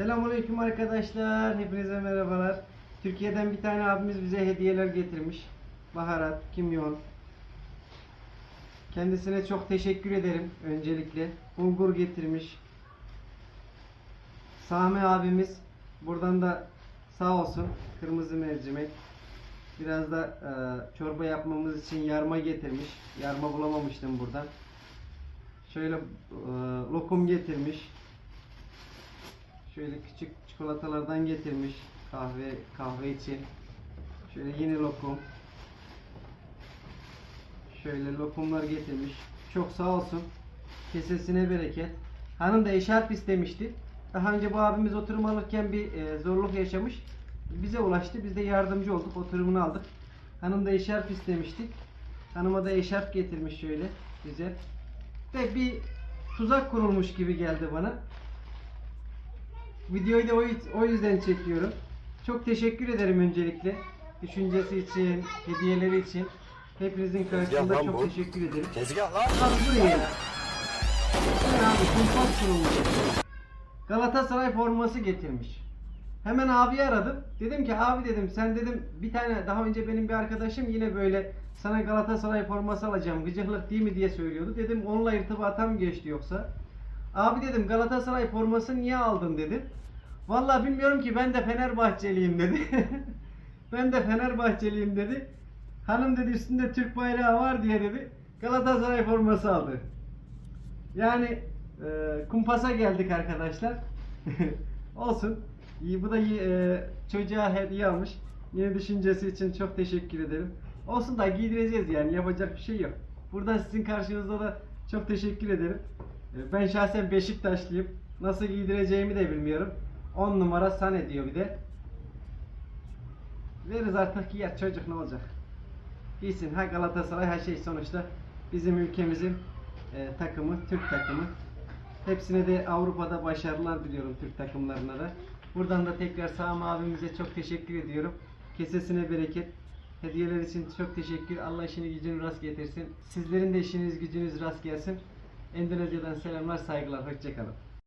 Selamünaleyküm arkadaşlar. Hepinize merhabalar. Türkiye'den bir tane abimiz bize hediyeler getirmiş. Baharat, kimyon. Kendisine çok teşekkür ederim öncelikle. Bulgur getirmiş. Sami abimiz buradan da sağ olsun kırmızı mercimek. Biraz da e, çorba yapmamız için yarma getirmiş. Yarma bulamamıştım buradan. Şöyle e, lokum getirmiş. Şöyle küçük çikolatalardan getirmiş kahve kahve için. Şöyle yine lokum. Şöyle lokumlar getirmiş. Çok sağ olsun. Kesesine bereket. Hanım da eşarp istemişti. Daha önce bu abimiz oturum alırken bir e, zorluk yaşamış. Bize ulaştı. Biz de yardımcı olduk. Oturumunu aldık. Hanım da eşarp istemişti. Hanıma da eşarp getirmiş şöyle bize. Ve bir tuzak kurulmuş gibi geldi bana. Videoyu da o, o yüzden çekiyorum. Çok teşekkür ederim öncelikle. Düşüncesi için, hediyeleri için. Hepinizin karşısında lan çok bu. teşekkür ederim. Tezgah lan. Abi bu ne ya? Bu ne abi? Kumpas kurulmuş. Galatasaray forması getirmiş. Hemen abi aradım. Dedim ki abi dedim sen dedim bir tane daha önce benim bir arkadaşım yine böyle sana Galatasaray forması alacağım gıcıklık değil mi diye söylüyordu. Dedim onunla irtibata mı geçti yoksa? Abi dedim Galatasaray forması niye aldın dedim. Vallahi bilmiyorum ki ben de Fenerbahçeliyim dedi. ben de Fenerbahçeliyim dedi. Hanım dedi üstünde Türk bayrağı var diye dedi. Galatasaray forması aldı. Yani e, kumpasa geldik arkadaşlar. Olsun. İyi, bu da e, çocuğa hediye almış. Yine düşüncesi için çok teşekkür ederim. Olsun da giydireceğiz yani yapacak bir şey yok. Buradan sizin karşınızda da çok teşekkür ederim. E, ben şahsen Beşiktaşlıyım. Nasıl giydireceğimi de bilmiyorum. 10 numara Sane diyor bir de. Veririz artık ya çocuk ne olacak? Giysin ha Galatasaray ha şey sonuçta bizim ülkemizin e, takımı, Türk takımı. Hepsine de Avrupa'da başarılar diliyorum Türk takımlarına da. Buradan da tekrar Sami abimize çok teşekkür ediyorum. Kesesine bereket. Hediyeler için çok teşekkür. Allah işini gücünü rast getirsin. Sizlerin de işiniz gücünüz rast gelsin. Endonezya'dan selamlar, saygılar. Hoşçakalın.